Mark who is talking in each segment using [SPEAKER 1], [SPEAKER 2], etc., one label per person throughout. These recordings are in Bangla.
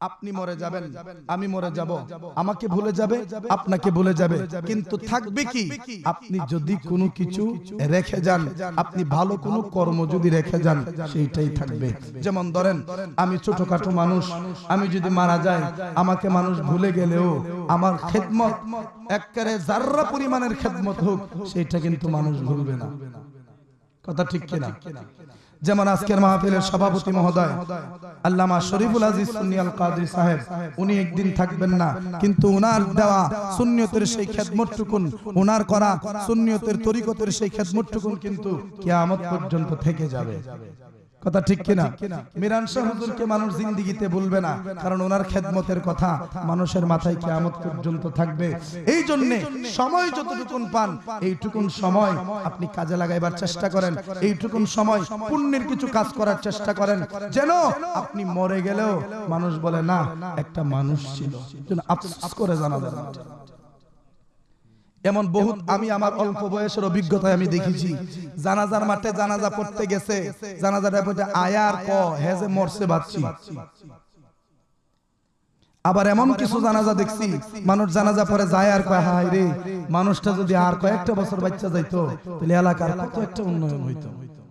[SPEAKER 1] আপনি মরে যাবেন আমি মরে যাব। আমাকে ভুলে যাবে আপনাকে ভুলে যাবে। কিন্তু থাকবে কি? আপনি যদি কোনো কিছু রেখে যান আপনি ভালো কোনো কর্ম যদি রেখে যান সেইটাই থাকবে। যেমন ধরেন আমি ছোটখাটো মানুষ আমি যদি মারা যাই আমাকে মানুষ ভুলে গেলেও আমার খেদমত একবারে জাররা পরিমাণের খেদমত হোক সেইটা কিন্তু মানুষ ভুলবে না। কথা ঠিক কিনা? যেমন আজকের মাহফিলের সভাপতি মহোদয়, আল্লামা শরীফুল আজিজ সুন্নি আল কাদরি সাহেব, উনি একদিন থাকবেন না, কিন্তু উনার দেওয়া সুন্নিয়তের সেই খেদমতটুকুন, উনার করা সুন্নিয়তের তরিকতের সেই খেদমতটুকুন কিন্তু কিয়ামত পর্যন্ত থেকে যাবে। কথা ঠিক কিনা? মিরান শাহ হুজুরকে মানুষ জিন্দিগিতে ভুলবে না কারণ ওনার খেদমতের কথা মানুষের মাথায় কিয়ামত পর্যন্ত থাকবে। এই জন্য সময় যতটুকুন পান এইটুকুন সময় আপনি কাজে লাগাইবার চেষ্টা করেন। এইটুকুন সময় পুণ্যের কিছু কাজ করার চেষ্টা করেন। যেন আপনি মরে গেলেও মানুষ বলে না একটা মানুষ ছিল। যেন আফসোস করে জানা যায় এমন বহুত আমি আমার অল্প বয়সের অভিজ্ঞতায় আমি দেখেছি। জানাজার মাঠে জানাজা পড়তে গেছে। জানাজাটা পড়তে আয়ার ক হেজে মরছে বাচ্চি। আবার এমন কিছু জানাজা দেখছি মানুষ জানাজা পরে যায় আর কয় হায় রে মানুষটা যদি আর কয়েকটা বছর বাচ্চা যাইতো তাহলে এলাকার কত একটা উন্নয়ন হইতো।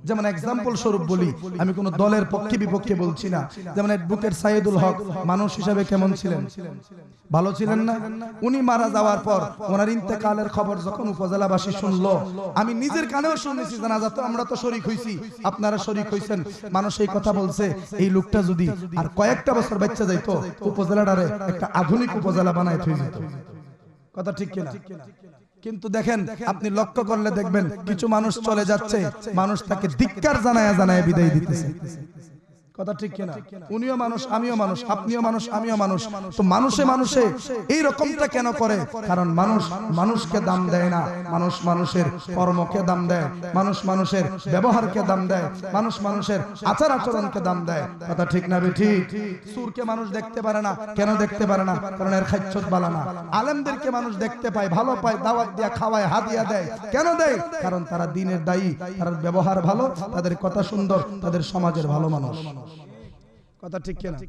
[SPEAKER 1] যেমন এক্সাম্পল স্বরূপ বলি আমি কোন দলের পক্ষে বিপক্ষে বলছি না। যেমন অ্যাডভোকেট সাইদুল হক মানুষ হিসাবে কেমন ছিলেন? ভালো ছিলেন না? উনি মারা যাওয়ার পর ওনার ইন্তেকালের খবর যখন উপজেলাবাসী শুনলো আমি নিজের কানেও শুনেছি জানাজা তো আমরা তো শরিক হইছি। আপনারা শরিক হইছেন। মানুষ এই কথা বলছে এই লোকটা যদি আর কয়েকটা বছর বাচ্চা যাইতো উপজেলাটারে একটা আধুনিক উপজেলা বানায় থই যেত। কথা ঠিক কিনা? কিন্তু দেখেন আপনি লক্ষ্য করলে দেখবেন কিছু মানুষ চলে যাচ্ছে মানুষ তাকে ধিক্কার জানায় জানায় বিদায় দিতেছে। কথা ঠিক কিনা? উনিও মানুষ আমিও মানুষ আপনিও মানুষ আমিও মানুষ। তো মানুষে মানুষে এই রকমটা কেন করে? কারণ মানুষ মানুষকে দাম দেয় না। মানুষ মানুষের কর্মকে দাম দেয়। মানুষ মানুষের ব্যবহারকে দাম দেয়। মানুষ মানুষের আচার আচরণকে দাম দেয়। কথা ঠিক না ঠিক সুরকে মানুষ দেখতে পারে না। কেন দেখতে পারে না? কারণ এর খাচ্ছত বালা না। আলেমদেরকে মানুষ দেখতে পায় ভালো পায় দাওয়াত দিয়া খাওয়ায় হাদিয়া দেয় কেন দেয়? কারণ তারা দিনের দায়ী তার ব্যবহার ভালো তাদের কথা সুন্দর তাদের সমাজের ভালো মানুষ। কথা ঠিক কিনা?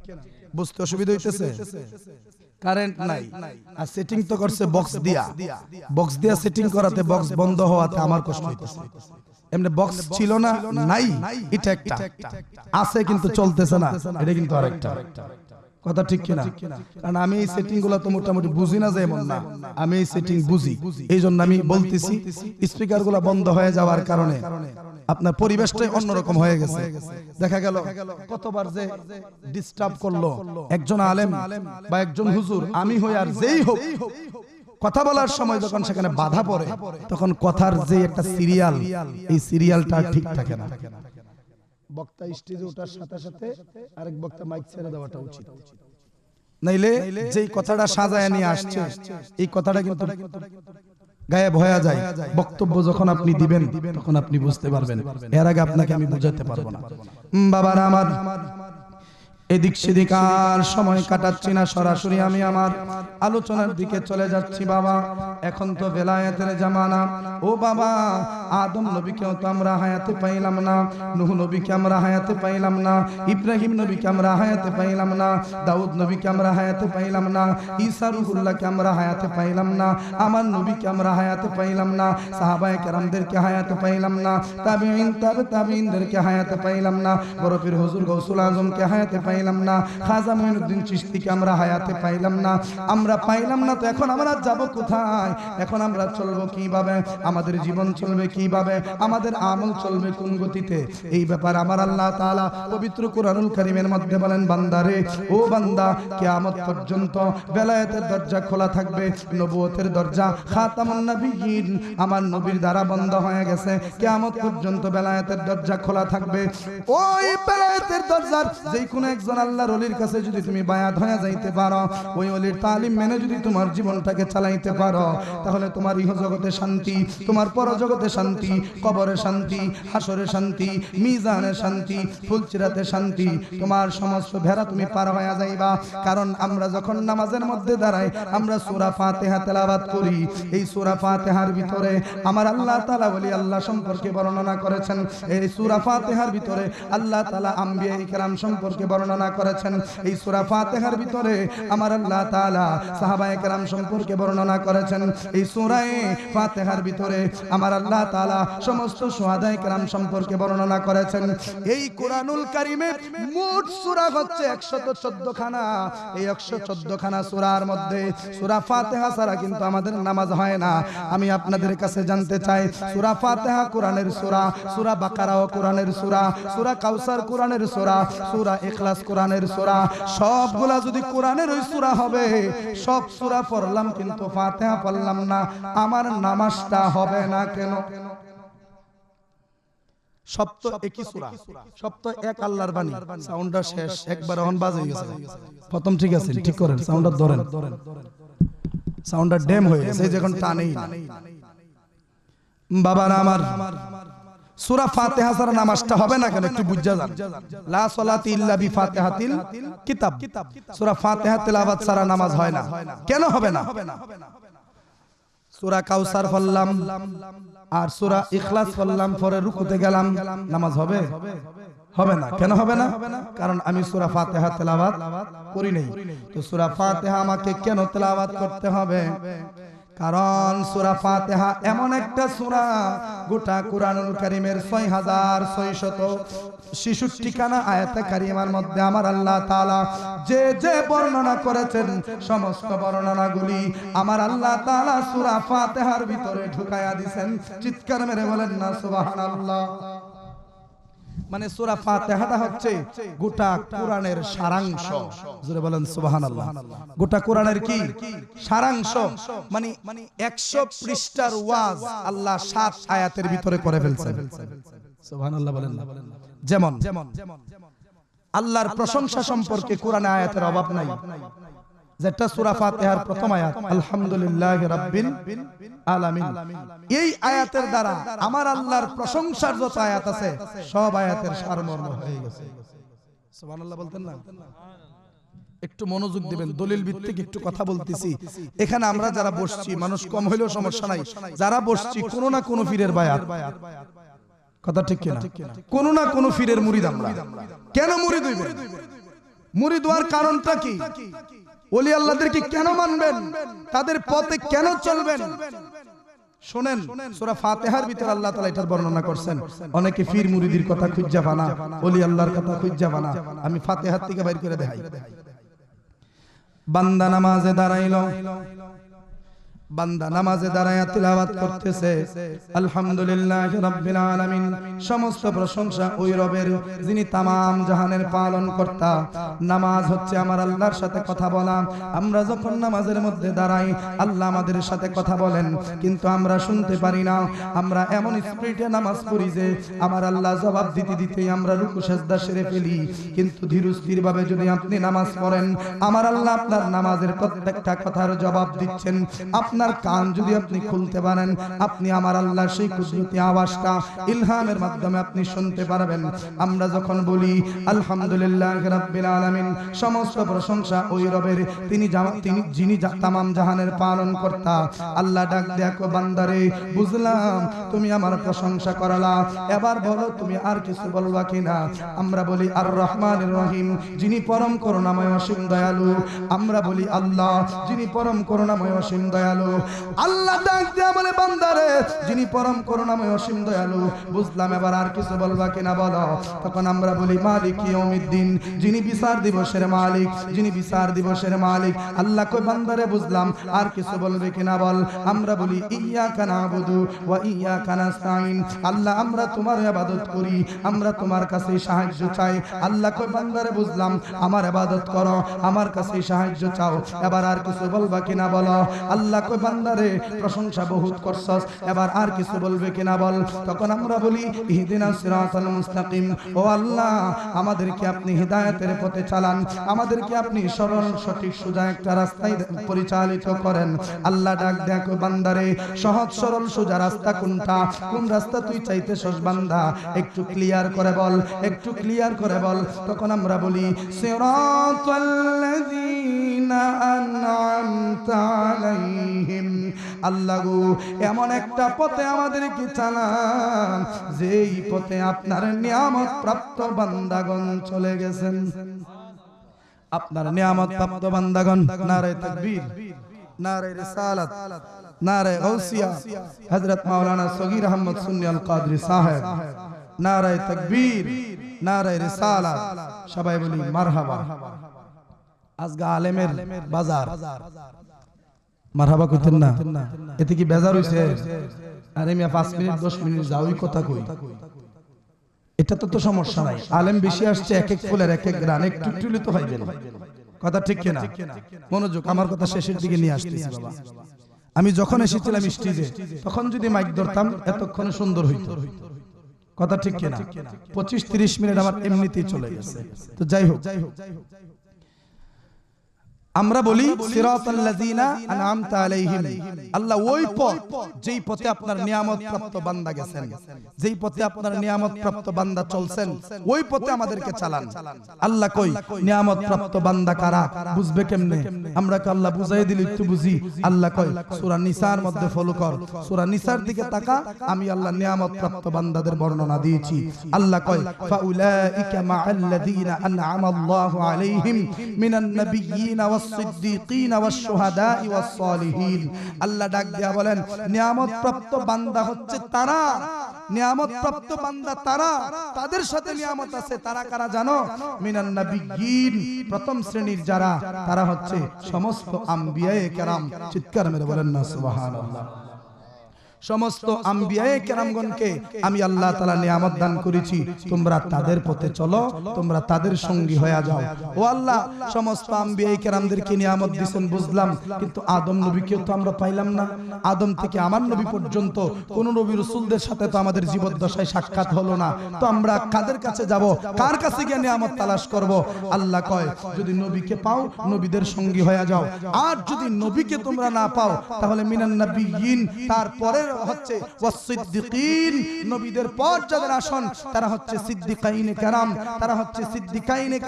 [SPEAKER 1] বুঝতে অসুবিধা হইতেছে? কারেন্ট নাই। আর সেটিং তো করছে বক্স দিয়া। বক্স দিয়া সেটিং করাতে বক্স বন্ধ হওয়াতে আমার কষ্ট হইতেছে। এমনি বক্স ছিল না নাই এটা একটা। আছে কিন্তু চলতেছে না এটা কিন্তু আরেকটা। কথা ঠিক কিনা? কারণ আমি এই সেটিংগুলো তো মোটামুটি বুঝি না যে এমন না। আমি এই সেটিং বুঝি। এই জন্য আমি বলতেছি স্পিকারগুলা বন্ধ হয়ে যাওয়ার কারণে। আপনার পরিবেশটাই অন্যরকম হয়ে গেছে। দেখা গেল কতবার যে ডিস্টার্ব করল একজন আলেম বা একজন হুজুর আমি হই আর যেই হোক কথা বলার সময় যখন সেখানে বাধা পড়ে তখন কথার যে একটা সিরিয়াল এই সিরিয়ালটা ঠিক থাকে না। বক্তা স্টেজে ওঠার সাথে সাথে আরেক বক্তা মাইক ছেড়ে দেওয়াটা উচিত। নাইলে যেই কথাটা সাজায় নিয়ে আসছে এই কথাটা কিন্তু গায়েব হয়ে যায়। বক্তব্য যখন আপনি দিবেন, তখন আপনি বুঝতে পারবেন। এর আগে আপনাকে আমি বুঝাতে পারব না। বাবার আমার, এদিক সেদিক আর সময় কাটাচ্ছি না সরাসরি আমি আমার। আলোচনার দিকে চলে যাচ্ছি, বাবা। এখন তো বেলায়েতের জামানা। ও বাবা আদম নবীকেও তো আমরা হায়াতে পাইলাম না নুহ নবীকে আমরা হায়াতে পাইলাম না ইব্রাহিম নবীকে আমরা হায়াতে পাইলাম না দাউদ নবীকে আমরা হায়াতে পাইলাম না ঈসা রুহুল্লাহকে আমরা হায়াতে পাইলাম না আমার নবীকে আমরা হায়াতে পাইলাম না সাহাবায়ে কেরামদেরকে হায়াতে পাইলাম না তাবিঈন তাবে তাবিঈনদেরকে হায়াতে পাইলাম না বড় পীর হুজুর গৌসুল আজমকে হায়াতে পাইলাম না খাজা মঈনুদ্দিন চিশতিকে আমরা হায়াতে পাইলাম না আমরা পাইলাম না তো এখন আমরা যাব কোথায় এখন আমরা চলবো কীভাবে আমাদের জীবন চলবে কীভাবে আমাদের আমল চলবে, কোন গতিতে? এই ব্যাপার আমার আল্লাহ তাআলা পবিত্র কোরআনুল কারীমের মধ্যে বলেন বান্দারে ও বান্দা, কিয়ামত পর্যন্ত বেলায়েতের দরজা খোলা থাকবে, নবুয়তের দরজা খাতামুন আমার নবীর দ্বারা বন্ধ হয়ে গেছে, কিয়ামত পর্যন্ত বেলায়েতের দরজা খোলা থাকবে। ওই বেলায়েতের দরজার যেই কোনো একজন আল্লাহর ওলির কাছে যদি তুমি বায়াত হয়ে যাইতে পারো, ওই ওলির তালিম মেনে যদি তোমার জীবনটাকে চালাইতে পারো, তাহলে তোমার ইহ জগতে শান্তি, তোমার পর জগতে শান্তি শান্তি, কবরে শান্তি, হাসরে শান্তি, মিজানে শান্তি, ফুলচিরাতে শান্তি। তোমার সমস্ত ভেড়া তুমি পার হয়ে যাইবা। কারণ আমরা যখন নামাজের মধ্যে দাঁড়াই, আমরা সূরা ফাতিহা তেলাওয়াত করি। এই সূরা ফাতিহার ভিতরে আমার আল্লাহ তালা বলি, আল্লাহ সম্পর্কে বর্ণনা করেছেন। এই সূরা ফাতিহার ভিতরে আল্লাহ তাআলা আম্বিয়া ইকরাম সম্পর্কে বর্ণনা করেছেন। এই সূরা ফাতিহার ভিতরে আমার আল্লাহ তালা সাহাবা ইকরাম সম্পর্কে বর্ণনা করেছেন। এই সূরায়ে ফাতিহার ভিতরে আমার আল্লাহ সমস্ত সুহাদা ইকরাম সম্পর্কে বর্ণনা করেছেন। এই কোরআনুল কারিমে মোট সূরা হচ্ছে 114 খানা এই 114 খানা সূরার মধ্যে সূরা ফাতিহা ছাড়া কিন্তু আমাদের নামাজ হয় না। আমি আপনাদের কাছে জানতে চাই, সূরা ফাতিহা কোরআনের সূরা সূরা বাকারা ও কোরআনের সূরা সূরা কাউসার কোরআনের সূরা সূরা ইখলাস কোরআনের সূরা, সবগুলা যদি কোরআনের ওই সূরা হবে, সব সূরা পড়লাম কিন্তু ফাতিহা পড়লাম না। আমার নামাজটা হবে না কেন? সব তো একই সূরা। সব তো এক আল্লাহর বাণী। সাউন্ডটা শেষ। একবার অন বাজে গেছে। প্রথম ঠিক আছে ঠিক করেন। সাউন্ডটা ধরেন। সাউন্ডটা ড্যাম হয়ে গেছে। এই যে টানেই। না বাবারা আমার সূরা ফাতিহা ছাড়া নামাজটা হবে না কেন? একটু বুঝা যান। লা সালাতি ইল্লা বি ফাতিহাতিল কিতাব সূরা ফাতিহা তেলাওয়াত ছাড়া নামাজ হয় না। কেন হবে না? সূরা কাউসার পড়লাম আর সুরা ইখলাস পড়লাম, পরে রুকুতে গেলাম, নামাজ হবে? হবে না। কেন হবে না? কারণ আমি সুরা ফাতেহা তেলাওয়াত করি নাই। তো সুরা ফাতেহা আমাকে কেন তেলাওয়াত করতে হবে? কারণ সূরা ফাতিহা এমন একটা সূরা, গোটা কুরআনুল কারীমের 6666 খানা আয়াতে কারিমার মধ্যে আমার আল্লাহ তাআলা যে যে বর্ণনা করেছেন, সমস্ত বর্ণনাগুলি আমার আল্লাহ তাআলা সূরা ফাতিহার ভিতরে ঢুকায়া দিবেন চিৎকার মেরে বলেন না, সুবহানাল্লাহ। মানে সূরা ফাতিহাটা হচ্ছে গোটা কোরআনের সারাংশ জোরে বলেন সুবহানাল্লাহ গোটা কোরআনের কি সারাংশ মানে 100 পৃষ্ঠার ওয়াজ আল্লাহ 7 আয়াতের ভিতরে করে ফেলছেন সুবহানাল্লাহ বলেন না যেমন আল্লাহর প্রশংসা সম্পর্কে কোরআনে আয়াতের অভাব নাই যেটা সূরা ফাতিহার প্রথম আয়াত, আলহামদুলিল্লাহ রাব্বিল আলামিন। এই আয়াতের দ্বারা আমার আল্লাহর প্রশংসার যত আয়াত আছে, সব আয়াতের সারমর্ম হয়ে গেছে। সুবহানাল্লাহ বলতেন না? একটু মনোযোগ দিবেন, দলিল ভিত্তিক একটু কথা বলতেছি। এখানে আমরা যারা বসছি, মানুষ কম হইলেও সমস্যা নাই। যারা বসছি, কোনো না কোনো ফিরের বায়াত। কথা ঠিক কিনা? কোনো না কোনো ফিরের মুরিদ আমরা। কেন মুরিদ হইবেন মুরিদ হওয়ার কারণটা কি? ওলি আল্লাহদেরকে কেন মানবেন? তাদের পথে কেন চলবেন? শোনেন, সোরা ফাতিহার ভিতর আল্লাহ তাআলা এটার বর্ণনা করছেন। অনেকে ফির মুরিদির কথা খুঁজা বানা, ওলি আল্লাহর কথা খুঁজা বানা। আমি ফাতেহার থেকে বাইর করে দেখাই। বান্দা নামাজে দাঁড়াইলো বান্দা নামাজে দাঁড়ায় তিলাওয়াত করতেছে। আলহামদুলিল্লাহ রাব্বিল আলামিন। সমস্ত প্রশংসা ওই রবের, যিনি তামাম জাহানের পালন কর্তা নামাজ হচ্ছে আমার আল্লাহর সাথে কথা বলা। আমরা যখন নামাজের মধ্যে দাঁড়াই, আল্লাহ আমাদের সাথে কথা বলেন। কিন্তু আমরা শুনতে পারি না। আমরা এমন স্পিরিটে নামাজ পড়ি যে, আমার আল্লাহ জবাব দিতে দিতেই আমরা রুকু সেজদা সেরে ফেলি। কিন্তু ধীর স্থির ভাবে যদি আপনি নামাজ পড়েন, আমার আল্লাহ আপনার নামাজের প্রত্যেকটা কথার জবাব দিচ্ছেন। আপনার কান যদি আপনি খুলতে পারেন, আপনি আমার আল্লাহ সেই কুদরতি আওয়াজটা ইলহামের মাধ্যমে আপনি শুনতে পারবেন। আমরা যখন বলি, আলহামদুলিল্লাহ রাব্বিল আলামিন সমস্ত প্রশংসা ওই রবের। তিনি তিনি যিনি তামাম জাহানের পালন কর্তা। আল্লাহ ডাক দেখো বান্দারে, বুঝলাম তুমি আমার প্রশংসা করালা। এবার বলো তুমি আর কিছু বলবা কিনা? আমরা বলি আর রহমান রহিম, যিনি পরম করুণাময় অসীম দয়ালু। আমরা বলি, আল্লাহ, যিনি পরম করুণাময় অসীম দয়ালু। আল্লাহ ডাক দেয়া বলে, বান্দারে, যিনি পরম করুণাময় অসীম দয়ালু, বুঝলাম এবার আর কিছু বলবা কিনা বলো? তখন আমরা বলি, মালিক ইয়াউমিদ্দিন, যিনি বিচার দিবসের মালিক, যিনি বিচার দিবসের মালিক। আল্লাহ কই, বান্দারে, বুঝলাম, আর কিছু বলবে কিনা বল? আমরা বলি, ইয়াকা নাবুদু ওয়া ইয়াকা নাস্তাইন আল্লাহ, আমরা তোমার ইবাদত করি, আমরা তোমার কাছে সাহায্য চাই। আল্লাহ কই, বান্দারে, বুঝলাম, আমার ইবাদত করো, আমার কাছে সাহায্য চাও। এবার আর কিছু বলবা কিনা বলো? আল্লাহ কই বান্দারে, প্রশংসা বহুত করছস। এবার আর কিছু বলবে কিনা বল? তখন আমরা বলি, ইহদিনা সিরাতাল মুস্তাকিম। ও আল্লাহ, আমাদেরকে আপনি হিদায়াতের পথে চালান। আমাদেরকে আপনি সরল, সঠিক, সোজা একটা রাস্তায় পরিচালিত করেন। আল্লাহ ডাক দেখো বান্দারে, সহজ, সরল, সোজা রাস্তা কোনটা? কোন রাস্তা তুই চাইতেছস বান্দা? একটু ক্লিয়ার করে বল, একটু ক্লিয়ার করে বল। তখন আমরা বলি আন'আমতা আলাইহিম এমন একটা পথে আমাদেরকে চালান, যেই পথে আপনার নিয়ামত প্রাপ্ত বান্দাগণ চলে গেছেন। আপনার নিয়ামত প্রাপ্ত বান্দাগণ, নারে নারে রিসালাত, নারে হযরত মাওলানা সগীর আহমদ সুন্নি আল সাহেব, নারে তাকবীর, নারে রিসালাত। সবাই বলি মারহাবা। আজগা আলেমের বাজার। মারহাবা কইতেন না। এতে কি বেজার হইছে? আরে মিয়া 5 মিনিট 10 মিনিট যাওই কথা কই। এটা তো তো সমস্যা নাই। আলেম বেশি আসছে এক এক ফুলের এক এক গ্রান। একটু একটু তো পাইবেন কথা ঠিক কিনা? মনোযোগ আমার কথা শেষের দিকে নিয়ে আসতেছি বাবা। আমি যখন এসেছিলাম স্টেজে তখন যদি মাইক ধরতাম এতক্ষণে সুন্দর হইতো। কথা ঠিক কিনা? পঁচিশ তিরিশ মিনিট আমার এমনিতেই চলে গেছে। তো যাই হোক। আমরা বলি আল্লাহ ওই পথ যেই পথে আপনার নিয়ামত প্রাপ্ত বান্দা গেছেন। যেই পথে আপনার নিয়ামত প্রাপ্ত বান্দা চলছেন ওই পথে আমাদেরকে চালান। আল্লাহ কই নিয়ামত প্রাপ্ত বান্দা কারা? বুঝবে কেমনে? আমরা কে আল্লাহ বুঝাই দিলি একটু বুঝি। আল্লাহ কই সূরা নিসার মধ্যে ফলো কর। সূরা নিসার দিকে তাকা আমি আল্লাহ নিয়ামত প্রাপ্ত বান্দাদের বর্ণনা দিয়েছি। আল্লাহ কই ফাউলাইকা মাআল্লাযীনা আন'আমা আল্লাহু আলাইহিম। মিনান নাবিয়্যিনা ওয়াশ-শুহাদা'i আল্লাহ ডাক বলেন নিয়ামত প্রাপ্ত বান্দা হচ্ছে তারা। নিয়ামত প্রাপ্ত বান্দা তারা, তাদের সাথে নিয়ামত আছে, তারা কারা জানো? মিনান নাবিয়্যিন, প্রথম শ্রেণির যারা, তারা হচ্ছে সমস্ত আম্বিয়ায়ে কেরাম। চিৎকার মেরে বলেন না, সুবহানাল্লাহ। সমস্ত আম্বিয়ায়ে কেরামগণকে আমি আল্লাহ তাআলা নিয়ামত দান করেছি। তোমরা তাদের পথে চলো তোমরা তাদের সঙ্গী হয়ে যাও। ও আল্লাহ সমস্ত আম্বিয়ায়ে কেরামদেরকে নিয়ামত দিবেন বুঝলাম কিন্তু আদম নবীকেও তো আমরা পাইলাম না। আদম থেকে আমার নবী পর্যন্ত কোন নবী রাসূলদের সাথে তো আমাদের জীবদ্দশায় সাক্ষাৎ হলো না। তো আমরা কাদের কাছে যাব? কার কাছে গিয়ে নিয়ামত তালাশ করব? আল্লাহ কয় যদি নবীকে পাও নবীদের সঙ্গী হয়ে যাও। আর যদি নবীকে তোমরা না পাও তাহলে মিনান নাবিয়িন তারপরে হচ্ছে ওয়াসিদ্দিকিন নবীদের পর যাদের আসন, তারা হচ্ছে সিদ্দিকাইনে তারা হচ্ছে সিদ্দিকাইনে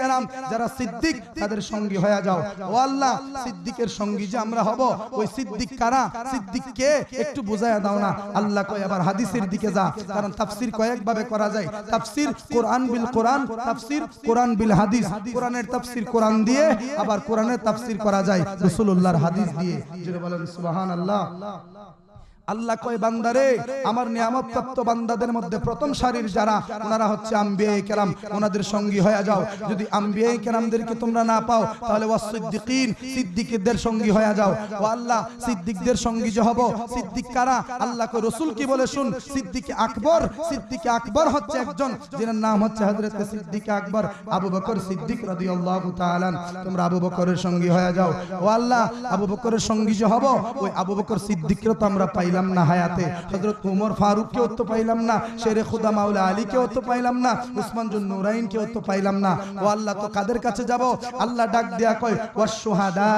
[SPEAKER 1] যারা সিদ্দিক তাদের সঙ্গী হয়ে যাও। ও আল্লাহ, সিদ্দিকের সঙ্গী যে আমরা হব, ওই সিদ্দিক কারা? সিদ্দিক কে? একটু বুঝায়া দাও না। আল্লাহ কয় আবার হাদিসের দিকে যা। কারণ তাফসীর কয়েক ভাবে করা যায়। তাফসীর কোরআন বিল কোরআন, তাফসীর কোরআন বিল হাদিস। কোরআনের তাফসীর কোরআন দিয়ে, আবার কোরআনের তাফসীর করা যায়। রাসূলুল্লাহর হাদিস দিয়ে। বলেন, সুবহানাল্লাহ। আল্লাহ কয়, বান্দারে, আমার নিয়ামত প্রাপ্ত বান্দাদের মধ্যে প্রথম সারির যারা, ওনারা হচ্ছে আম্বিয়ায়ে কেরাম। ওনাদের সঙ্গী হয়ে যাও। যদি আম্বিয়ায়ে কেরামদেরকে তোমরা না পাও, তাহলে ওয়াসিদ্দিকিন সিদ্দিকদের সঙ্গী হয়ে যাও। ও আল্লাহ, সিদ্দিকদের সঙ্গী যে হব। সিদ্দিক কারা? আল্লাহ কয়, রাসূল কি বলে শুন? সিদ্দিক আকবর? সিদ্দিক আকবর হচ্ছে একজন যার নাম হচ্ছে হযরত সিদ্দিক আকবর আবু বকর সিদ্দিক রাদিয়াল্লাহু তাআলা তোমরা আবু বকরের সঙ্গী হয়ে যাও। ও আল্লাহ, আবু বকরের সঙ্গী যে হব, ওই আবু বকর সিদ্দিককে তো আমরা পাইলাম। না হায়াতে। হযরত ওমর ফারুক কেও তো পাইলাম না, শেরে খুদা মাওলা আলী কেও তো পাইলাম না, উসমান জুন নুরাইন কেও তো পাইলাম না। ও আল্লাহ, তো কাদের কাছে যাব? আল্লাহ ডাক দেয়া কয়, ওয়াস শুহাদা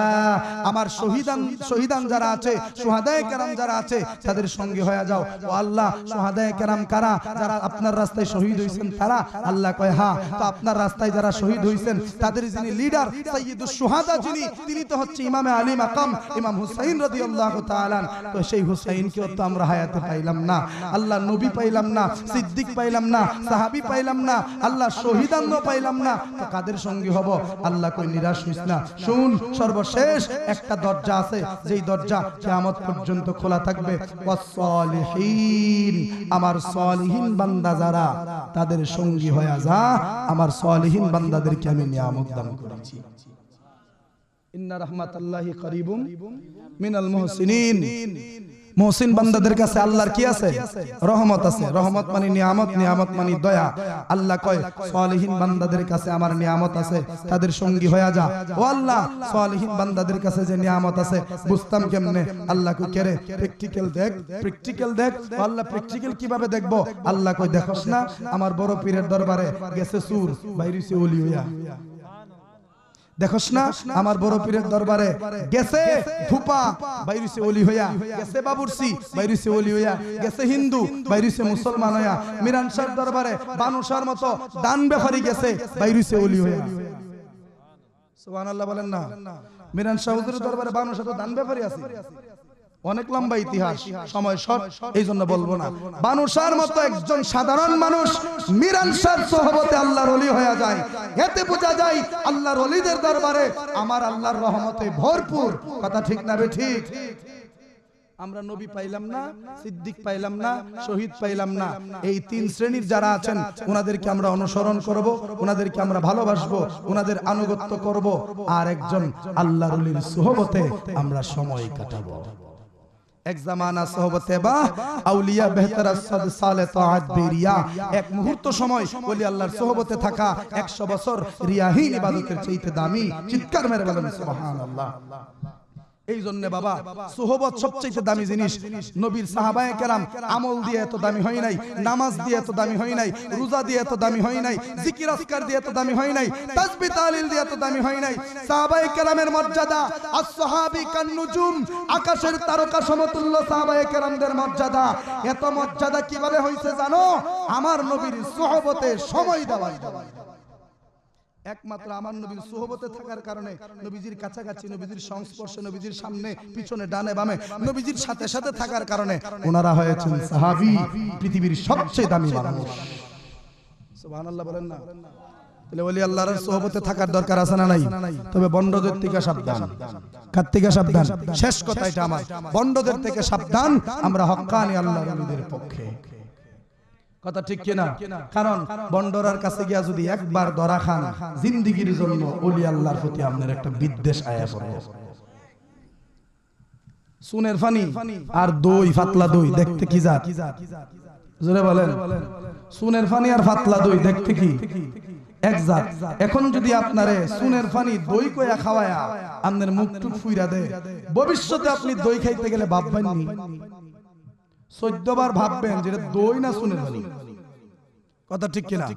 [SPEAKER 1] আমার শহীদান শহীদান যারা আছে শুহাদায়ে কেরাম যারা আছে, তাদের সঙ্গে হয়ে যাও। ও আল্লাহ শুহাদায়ে কেরাম কারা? যারা আপনার রাস্তায় শহীদ হইছেন তারা? আল্লাহ কয় হ্যাঁ তো আপনার রাস্তায় যারা শহীদ হইছেন, তাদের যিনি লিডার সাইয়্যিদুস শুহাদা যিনি, তিনি তো হচ্ছে ইমামে আলী মাকাম, ইমাম হুসাইন রাদিয়াল্লাহু তাআলা তো সেই হুসাইনকেও তো আমরা হায়াতে পাইলাম না? আল্লাহ নবী পাইলাম না, সিদ্দিক পাইলাম না, সাহাবী পাইলাম না আল্লাহ শহীদান্ন পাইলাম না। তো কাদের সঙ্গী হব? আল্লাহ কই নিরাশ হইস না। শুন, সর্বশেষ একটা দরজা আছে, যেই দরজা কিয়ামত পর্যন্ত খোলা থাকবে। ওয়াসসালিহিন, আমার সলিহিন বান্দা যারা, তাদের সঙ্গী হয়ে যা, আমার সলিহিন বান্দাদেরকে আমি নিয়ামত দান করেছি। ইন্না রাহমাতাল্লাহি করিবুম মিনাল মুহসিনিন। মহসিন বান্দাদের কাছে আল্লাহর কি আছে? রহমত আছে। রহমত মানে নিয়ামত নিয়ামত মানে দয়া। আল্লাহ কয়, সালিহীন বান্দাদের কাছে আমার নিয়ামত আছে, তাদের সঙ্গী হয়ে যা। ও আল্লাহ, সালিহীন বান্দাদের কাছে যে নিয়ামত আছে, বুঝতাম কেমনে? আল্লাহ কই কেরে প্র্যাকটিক্যাল দেখ প্র্যাকটিক্যাল দেখ। ও আল্লাহ প্র্যাকটিক্যাল কীভাবে দেখব? আল্লাহ কই দেখোস না, আমার বড় পীরের দরবারে গেছে সুর বাইরিছে ওলি হইয়া। দেখোস না, আমার বড় পীরের দরবারে গেছে ধুপা, বাইরিসে ওলি হইয়া, গেছে বাবুরসি, বাইরিসে ওলি হইয়া, গেছে হিন্দু, বাইরিসে মুসলমান হইয়া, মিরান শাহর দরবারে বানুশার মতো দান বেহারি গেছে, বাইরিসে ওলি হইয়া। সুবহানাল্লাহ বলেন না। মিরান শাহ হুজুরের দরবারে বানুশা তো দান বেফারি আছে। অনেক লম্বা ইতিহাস সময় শর্ট এই জন্য বলব না। বানুষার মতো একজন সাধারণ মানুষ মিরান শাহর সোহবতে আল্লাহর অলি হয়ে যায়। এতে বোঝা যায় আল্লাহর অলিদের দরবারে আমার আল্লাহর রহমতে ভরপুর। কথা ঠিক না বে ঠিক? আমরা নবী পাইলাম না সিদ্দিক পাইলাম না শহীদ পাইলাম না। এই তিন শ্রেণির যারা আছেন ওনাদেরকে আমরা অনুসরণ করব ওনাদেরকে আমরা ভালোবাসবো ওনাদের আনুগত্য করব। আর একজন আল্লাহর সোহবতে আমরা সময় কাটাবো। এক জামানা সোহবতে বা আউলিয়া বেহতর আসাদ সালে তাআত এক মুহূর্ত সময় ওলি থাকা 100 বছর রিয়াহীন ইবাদতের চাইতে দামি, চিৎকার মেরে বলেন, সুবহানাল্লাহ। এই জন্য বাবা সোহবত সবচেয়ে দামি জিনিস নবীর সাহাবায়ে কেরাম আমল দিয়ে এত দামি হয় নাই নামাজ দিয়ে এত দামি হয় নাই রোজা দিয়ে এত দামি হয় নাই জিকির আজকার দিয়ে এত দামি হয় নাই তাসবিহ তাহলিল দিয়ে এত দামি হয় নাই সাহাবায়ে কেরামের মর্যাদা আস-সাহাবী কান-নুজুম আকাশের তারকা সমতুল্য সাহাবায়ে কেরামদের মর্যাদা এত মর্যাদা কীভাবে হইছে জানো? আমার নবীর সোহবতে সময় দেওয়াই দেওয়াই একমাত্র আমার নবীর সোহবতে থাকার কারণে নবীজির কাছাকাছি, নবীজির সংস্পর্শে, নবীজির সামনে, পিছনে, ডানে, বামে, নবীজির সাথে সাথে থাকার কারণে ওনারা হয়েছেন সাহাবী, পৃথিবীর সবচেয়ে দামি মানুষ। সুবহানাল্লাহ বলেন না? তাহলে ওলি আল্লাহর সোহবতে থাকার দরকার আছে না নাই? তবে বন্ডদের থেকে সাবধান। কার থেকে সাবধান? শেষ কথা এটা আমার। বন্ডদের থেকে সাবধান। আমরা হক্কানি আল্লাহর পক্ষে। কথা ঠিক কিনা? কারণ বন্ডরার কাছে গিয়া যদি একবার ধরা খান জিন্দিগির জন্য ওলি আল্লাহর প্রতি আপনার একটা বিদ্বেষ আয়া পড়ে সুনের ফানি আর দই ফাতলা দই দেখতে কি জাত? জোরে বলেন। সুনের ফানি আর ফাতলা দই দেখতে কি? এক জাত। এখন যদি আপনারে সুনের ফানি দই কয়া খাওয়ায়া আপনার মুখ টুক ফুইরা দেয় ভবিষ্যতে আপনি দই খাইতে গেলে ভাববেন নি? চোদ্দ বার ভাববেন যেটা দই না শুনে ফেলি কথা ঠিক কিনা?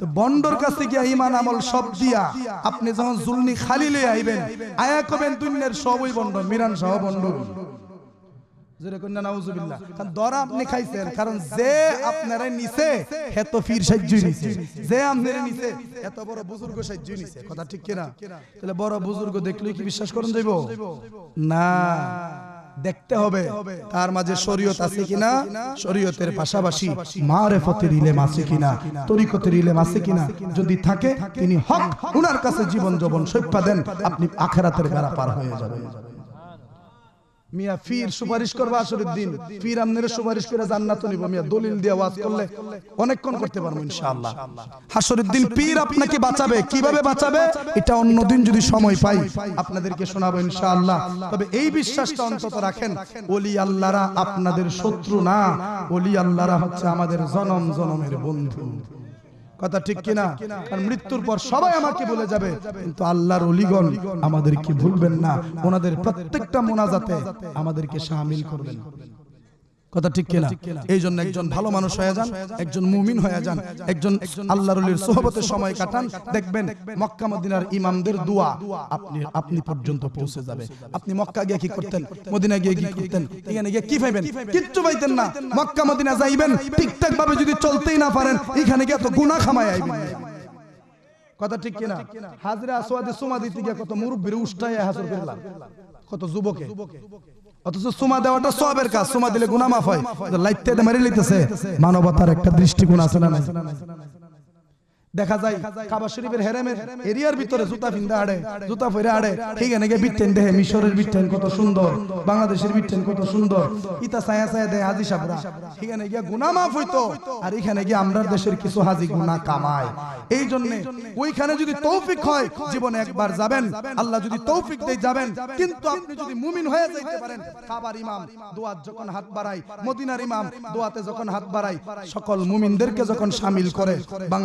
[SPEAKER 1] তো বন্ডর কাছে গিয়া ইমান আমল সব দিয়া আপনি যখন জুলনি খালি লই আইবেন, আয়া কবেন দুনিয়ার সবই বন্ড, মিরান সহ বন্ড। দরা আপনি খাইছেন, কারণ যে আপনারা নিছে, হে তো ফির সাহায্যই নিছে। যে আপনারা নিছে, এত বড় বুজুর্গ সাহায্যই নিছে। কথা ঠিক কিনা? তাহলে বড় বুজুর্গ দেখলেই কি বিশ্বাস করুন যাইব? না। দেখতে হবে। তার মাঝে শরীয়ত আছে কিনা? শরীয়তের পাশাপাশি মারেফতের ইলেম আছে কিনা? তরিকতের ইলেম আছে কিনা? যদি থাকে তিনি হক। উনার কাছে জীবন যবন সৈপ্যা দেন আপনি আখেরাতের বেড়া পার হয়ে যাবেন। মিয়া সুপারিশ করবা আমনের সুপারিশ করে জান্নাত নিব। মিয়া দলিল দিয়ে ওয়াজ করলে অনেকক্ষণ করতে পারব ইনশাআল্লাহ। পীর আপনাকে বাঁচাবে। কীভাবে বাঁচাবে? এটা অন্যদিন যদি সময় পাই, আপনাদেরকে শোনাবো ইনশাআল্লাহ। তবে এই বিশ্বাসটা অন্তত রাখেন, ওলি আল্লাহরা আপনাদের শত্রু না। ওলি আল্লাহরা হচ্ছে আমাদের জনম জনমের বন্ধু। কথা ঠিক কিনা? কারণ মৃত্যুর পর সবাই আমাকে বলে যাবে কিন্তু আল্লাহর অলিগণ আমাদেরকে ভুলবেন না। ওনাদের প্রত্যেকটা মোনাজাতে আমাদেরকে সামিল করবেন। কথা ঠিক কিনা? এই জন্য একজন ভালো মানুষ হয়ে যান একজন মুমিন হয়ে যান একজন আল্লাহর অলির সোহবতে সময় কাটান। দেখবেন মক্কা মদিনার ইমামদের দোয়া আপনি আপনি পর্যন্ত পৌঁছে যাবে। আপনি মক্কা গিয়ে কি করতেন? মদিনা গিয়ে কি করতেন? এখানে গিয়ে কি পাইবেন কিচ্ছু পাইতেন না। মক্কা মদিনা যাইবেন ঠিকঠাক ভাবে যদি চলতেই না পারেন এখানে গিয়ে তো গুনাহ খামায় আইবেন। কথা ঠিক কিনা? হাজরা আসওয়াদে সুমা দিতে গিয়ে কত মুরব্বির উষ্টায় হাজর করলাম। কত যুবকে। অথচ সুমা দেওয়াটা সবের কাজ। সুমা দিলে গুনা মাফ হয়। লাইতে মারি লিতেছে মানবতার একটা দৃষ্টিকোণ আছে না দেখা যায় কাবা শরীফের হেরেমের এরিয়ার ভিতরে জুতা ফিন্দা আড়ে, জুতা ফেরে আড়ে। ঠিক আছে বিটেন দেহে, মিশরের বিটেন কত সুন্দর, বাংলাদেশের বিটেন কত সুন্দর। ইতা ছায়া ছায়া দেয় হাজি সাবরা। এখানে গিয়া গুনাহ মাফ হইতো, আর এখানে গিয়ে আমরা দেশের কিছু হাজি গুনাহ কামায়। এই জন্য ওইখানে যদি তৌফিক হয়, জীবনে একবার যাবেন। আল্লাহ যদি তৌফিক দেয়, যাবেন। কিন্তু আপনি যদি মুমিন হয়ে যাইতে পারেন কাবার ইমাম, দোয়াত যখন হাত বাড়ায়, মদিনার ইমাম দোয়াতে যখন হাত বাড়ায়, সকল মুমিনদেরকে যখন শামিল করে